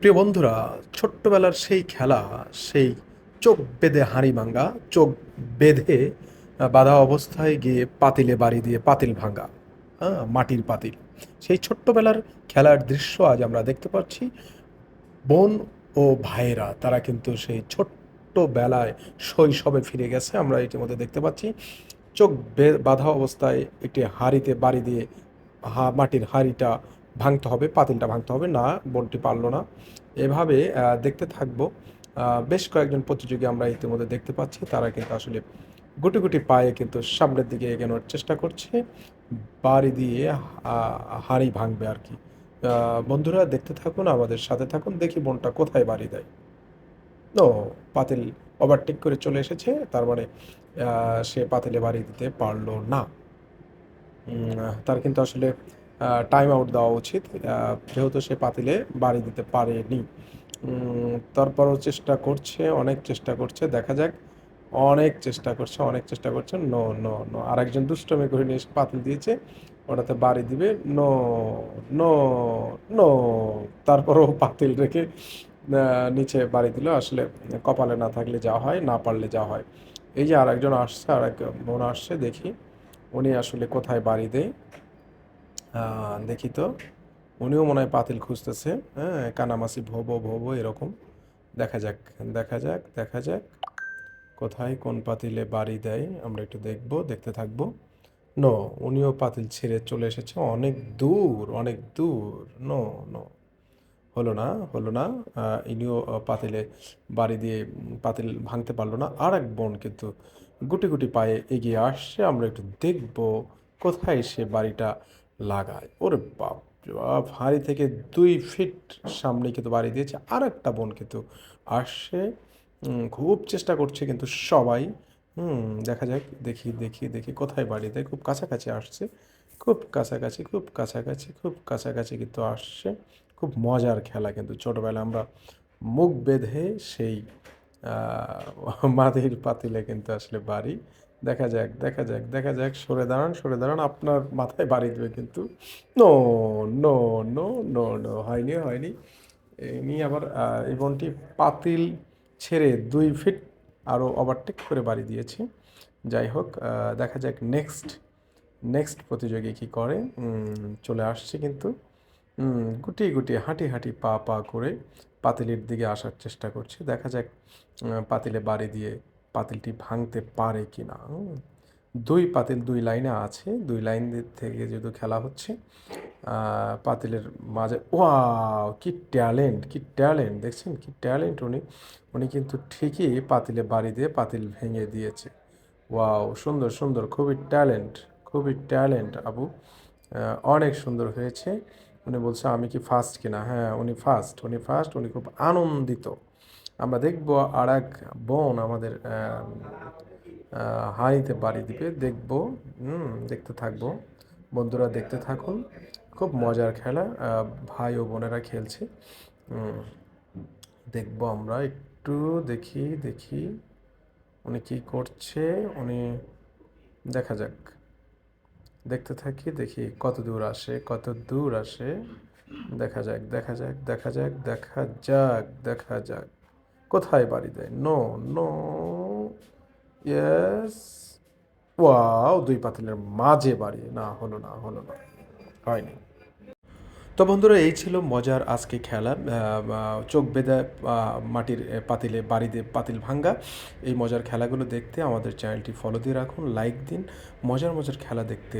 প্রিয় বন্ধুরা, ছোট্টবেলার সেই খেলা, সেই চোখ বেঁধে হাঁড়ি ভাঙ্গা, চোখ বেঁধে বাঁধা অবস্থায় গিয়ে পাতিলে বাড়ি দিয়ে পাতিল ভাঙ্গা হ্যাঁ মাটির পাতিল। সেই ছোট্টবেলার খেলার দৃশ্য আজ আমরা দেখতে পাচ্ছি। বোন ও ভাইয়েরা, তারা কিন্তু সেই ছোট্টবেলায় শৈশবে ফিরে গেছে। আমরা ইতিমধ্যে দেখতে পাচ্ছি, চোখ বাঁধা অবস্থায় একটি হাঁড়িতে বাড়ি দিয়ে হা, মাটির হাঁড়িটা ভাঙতে হবে পাতিলটা ভাঙতে হবে, না বোনটি পারল না। এভাবে দেখতে থাকব। বেশ কয়েকজন প্রতিযোগী আমরা ইতিমধ্যে দেখতে পাচ্ছি। তারা কিন্তু আসলে গুটি গুটি পায়ে কিন্তু সামনের দিকে এগোনোর চেষ্টা করছে। বাড়ি দিয়ে হাঁড়ি ভাঙবে আর কি। বন্ধুরা, দেখতে থাকুন, আমাদের সাথে থাকুন, দেখি বোনটা কোথায় বাড়ি দেয়। ও পাতিল ওভারটেক করে চলে এসেছে, তার মানে সে পাতিলে বাড়ি দিতে পারল না। তার কিন্তু আসলে টাইম আউট দেওয়া উচিত। যেহেতু সে পাতিলে বাড়ি দিতে পারেনি। তারপরও চেষ্টা করছে, অনেক চেষ্টা করছে। দেখা যাক, অনেক চেষ্টা করছে, অনেক চেষ্টা করছে। নো নো নো আরেকজন দুষ্টমি করে নিয়ে এসে পাতিল দিয়েছে, ওটাতে বাড়ি দিবে। নো নো নো তারপরও পাতিল রেখে নিচে বাড়ি দিল। আসলে কপালে না থাকলে যা হয়, না পারলে যা হয়। এই যে আরেকজন আসছে, আরেক বোন আসছে, দেখি উনি আসলে কোথায় বাড়ি দেয়। দেখি তো। উনিও মনে হয় পাতিল খুঁজতেছে হ্যাঁ কানামাসি ভোবো ভোবো, এরকম। দেখা যাক দেখা যাক দেখা যাক। কোথায় কোন পাতিলে বাড়ি দেয়, আমরা একটু দেখব, দেখতে থাকব। নো উনিও পাতিল ছেড়ে চলে এসেছে। অনেক দূর অনেক দূর। নো নো হলো না হলো না। ইনিও পাতিলে বাড়ি দিয়ে পাতিল ভাঙতে পারল না। আর এক বোন কিন্তু গুটি গুটি পায়ে এগিয়ে আসছে। আমরা একটু দেখব কোথায় সে বাড়িটা লাগায়। ওরে বাপ বাপ, হাঁড়ি থেকে দুই ফিট সামনে কিন্তু বাড়ি দিয়েছে। আর একটা বোন কিন্তু আসছে। খুব চেষ্টা করছে কিন্তু সবাই। হুম, দেখা যাক, দেখি দেখি দেখি কোথায় বাড়ি দেয়। খুব কাছাকাছি আসছে। খুব কাছাকাছি খুব কাছাকাছি খুব কাছাকাছি কিন্তু আসছে। খুব মজার খেলা কিন্তু। ছোটোবেলায় আমরা মুখ বেঁধে সেই মাটির পাতিলে কিন্তু আসলে বাড়ি। দেখা যাক দেখা যাক দেখা যাক, সরে দাঁড়ান সরে দাঁড়ান, আপনার মাথায় বাড়ি দেবে কিন্তু। No no no no no, হয়নি হয়নি। এমনি আবার এই বনটি পাতিল ছেড়ে দুই ফিট আরও ওভারটেক করে বাড়ি দিয়েছে। যাই হোক দেখা যাক নেক্সট নেক্সট প্রতিযোগী কী করে। চলে আসছে কিন্তু। গুটি গুটি হাঁটি হাঁটি পা পা করে পাতিলের দিকে আসার চেষ্টা করছে। দেখা যাক পাতিলে বাড়ি দিয়ে পাতিলটি ভাঙতে পারে কি না? দুই পাতিল, দুই লাইনে আছে। দুই লাইন থেকে যেহেতু খেলা হচ্ছে পাতিলের মাঝে, ওয়াও! কি ট্যালেন্ট কি ট্যালেন্ট! দেখছেন? কি ট্যালেন্ট উনি। উনি কিন্তু ঠিকই পাতিলে বাড়ি দিয়ে পাতিল ভেঙে দিয়েছে। ওয়াও! সুন্দর সুন্দর, খুবই ট্যালেন্ট খুবই ট্যালেন্ট আবু। অনেক সুন্দর হয়েছে। উনি বলছে, আমি কি ফার্স্ট কিনা? হ্যাঁ উনি ফার্স্ট উনি ফার্স্ট উনি খুব আনন্দিত। আমরা দেখব আর এক বোন আমাদের হাঁড়িতে বাড়ি দিবে। দেখব, হুম, দেখতে থাকব। বন্ধুরা দেখতে থাকুন। খুব মজার খেলা ভাই ও বোনেরা খেলছে। দেখব আমরা একটু, দেখি দেখি উনি কি করছে। উনি, দেখা যাক। দেখতে থাকি, দেখি কত দূর আসে, কত দূর আসে। দেখা যাক দেখা যাক দেখা যাক দেখা যাক দেখা যাক। কোথায় বাড়ি দেয়? নো নো ইয়েস ওয়াও দুই পাতিলের মাঝে বাড়ি। না, হলো না হলো না। হয়নি। তো বন্ধুরা, এই ছিল মজার আজকে খেলা। চোখ বেঁধে মাটির পাতিলে বাড়ি দিয়ে পাতিল ভাঙ্গা। এই মজার খেলাগুলো দেখতে আমাদের চ্যানেলটি ফলো দিয়ে রাখুন, লাইক দিন, মজার মজার খেলা দেখতে